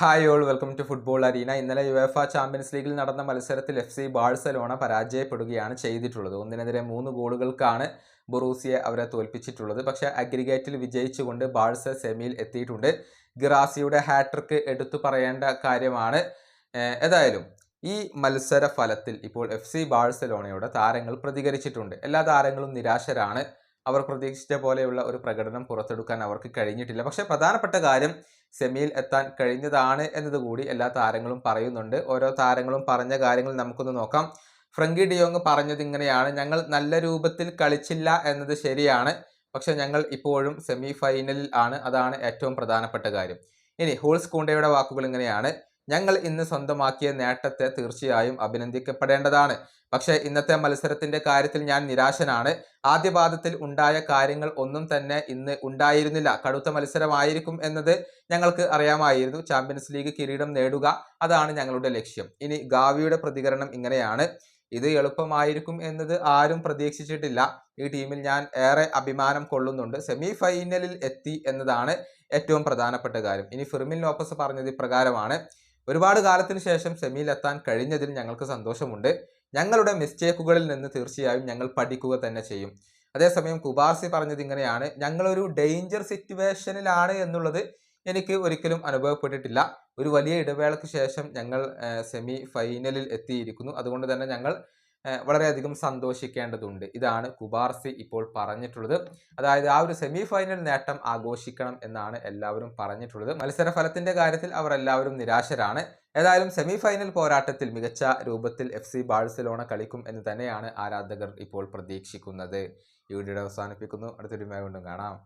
Hi all welcome to football arena ഇന്നലെ UEFA champions ലീഗിൽ നടന്ന മത്സരത്തിൽ എഫ് സി ബാഴ്സലോണ പരാജയപ്പെടുകയാണ് ചെയ്തിട്ടുള്ളത്. ഒന്നിനെതിരെ മൂന്ന് ഗോളുകൾക്കാണ് ബൊറൂസിയെ അവരെ തോൽപ്പിച്ചിട്ടുള്ളത്. പക്ഷേ അഗ്രിഗേറ്റിൽ വിജയിച്ചുകൊണ്ട് ബാഴ്സ സെമിയിൽ എത്തിയിട്ടുണ്ട്. ഗിറാസിയുടെ ഹാട്രിക്ക് എടുത്തു പറയേണ്ട കാര്യമാണ് ഏതായാലും ഈ മത്സര ഫലത്തിൽ ഇപ്പോൾ എഫ് സി ബാഴ്സലോണയുടെ താരങ്ങൾ പ്രതികരിച്ചിട്ടുണ്ട്. എല്ലാ താരങ്ങളും നിരാശരാണ്. അവർ പ്രതീക്ഷിച്ച പോലെയുള്ള ഒരു പ്രകടനം പുറത്തെടുക്കാൻ അവർക്ക് കഴിഞ്ഞിട്ടില്ല. പക്ഷേ പ്രധാനപ്പെട്ട കാര്യം സെമിയിൽ എത്താൻ കഴിഞ്ഞതാണ് എന്നതുകൂടി എല്ലാ താരങ്ങളും പറയുന്നുണ്ട്. ഓരോ താരങ്ങളും പറഞ്ഞ കാര്യങ്ങൾ നമുക്കൊന്ന് നോക്കാം. ഫ്രങ്കി ഡിയോങ് പറഞ്ഞത് ഇങ്ങനെയാണ്. ഞങ്ങൾ നല്ല രൂപത്തിൽ കളിച്ചില്ല എന്നത് ശരിയാണ്. പക്ഷെ ഞങ്ങൾ ഇപ്പോഴും സെമി ഫൈനലിൽ ആണ്. അതാണ് ഏറ്റവും പ്രധാനപ്പെട്ട കാര്യം. ഇനി ഹോൾസ് കൂണ്ടയുടെ വാക്കുകൾ ഇങ്ങനെയാണ്. ഞങ്ങൾ ഇന്ന് സ്വന്തമാക്കിയ നേട്ടത്തെ തീർച്ചയായും അഭിനന്ദിക്കപ്പെടേണ്ടതാണ്. പക്ഷേ ഇന്നത്തെ മത്സരത്തിന്റെ കാര്യത്തിൽ ഞാൻ നിരാശനാണ്. ആദ്യ പാദത്തിൽ ഉണ്ടായ കാര്യങ്ങൾ ഒന്നും തന്നെ ഇന്ന് ഉണ്ടായിരുന്നില്ല. കടുത്ത മത്സരമായിരിക്കും എന്നത് ഞങ്ങൾക്ക് അറിയാമായിരുന്നു. ചാമ്പ്യൻസ് ലീഗ് കിരീടം നേടുക അതാണ് ഞങ്ങളുടെ ലക്ഷ്യം. ഇനി ഗാവിയുടെ പ്രതികരണം ഇങ്ങനെയാണ്. ഇത് എളുപ്പമായിരിക്കും എന്നത് ആരും പ്രതീക്ഷിച്ചിട്ടില്ല. ഈ ടീമിൽ ഞാൻ ഏറെ അഭിമാനം കൊള്ളുന്നുണ്ട്. സെമി ഫൈനലിൽ എത്തി എന്നതാണ് ഏറ്റവും പ്രധാനപ്പെട്ട കാര്യം. ഇനി ഫിർമിൻ ലോപ്പസ് പറഞ്ഞത് ഇപ്രകാരമാണ്. ഒരുപാട് കാലത്തിന് ശേഷം സെമിയിൽ എത്താൻ കഴിഞ്ഞതിൽ ഞങ്ങൾക്ക് സന്തോഷമുണ്ട്. ഞങ്ങളുടെ മിസ്റ്റേക്കുകളിൽ നിന്ന് തീർച്ചയായും ഞങ്ങൾ പഠിക്കുക തന്നെ ചെയ്യും. അതേസമയം കുബാർസി പറഞ്ഞത് ഇങ്ങനെയാണ് ഞങ്ങളൊരു ഡേഞ്ചർ സിറ്റുവേഷനിലാണ് എന്നുള്ളത് എനിക്ക് ഒരിക്കലും അനുഭവപ്പെട്ടിട്ടില്ല. ഒരു വലിയ ഇടവേളയ്ക്ക് ശേഷം ഞങ്ങൾ സെമി ഫൈനലിൽ എത്തിയിരിക്കുന്നു. അതുകൊണ്ട് തന്നെ ഞങ്ങൾ വളരെയധികം സന്തോഷിക്കേണ്ടതുണ്ട്. ഇതാണ് കുബാർസി ഇപ്പോൾ പറഞ്ഞിട്ടുള്ളത്. അതായത് ആ ഒരു സെമി ഫൈനൽ നേട്ടം ആഘോഷിക്കണം എന്നാണ് എല്ലാവരും പറഞ്ഞിട്ടുള്ളത്. മത്സര ഫലത്തിന്റെ കാര്യത്തിൽ അവർ എല്ലാവരും നിരാശരാണ്. ഏതായാലും സെമി ഫൈനൽ പോരാട്ടത്തിൽ മികച്ച രൂപത്തിൽ എഫ് സി ബാഴ്സലോണ കളിക്കും എന്ന് തന്നെയാണ് ആരാധകർ ഇപ്പോൾ പ്രതീക്ഷിക്കുന്നത്. ഈ വീഡിയോ അവസാനിപ്പിക്കുന്നു. അടുത്തൊരു കൊണ്ടും കാണാം.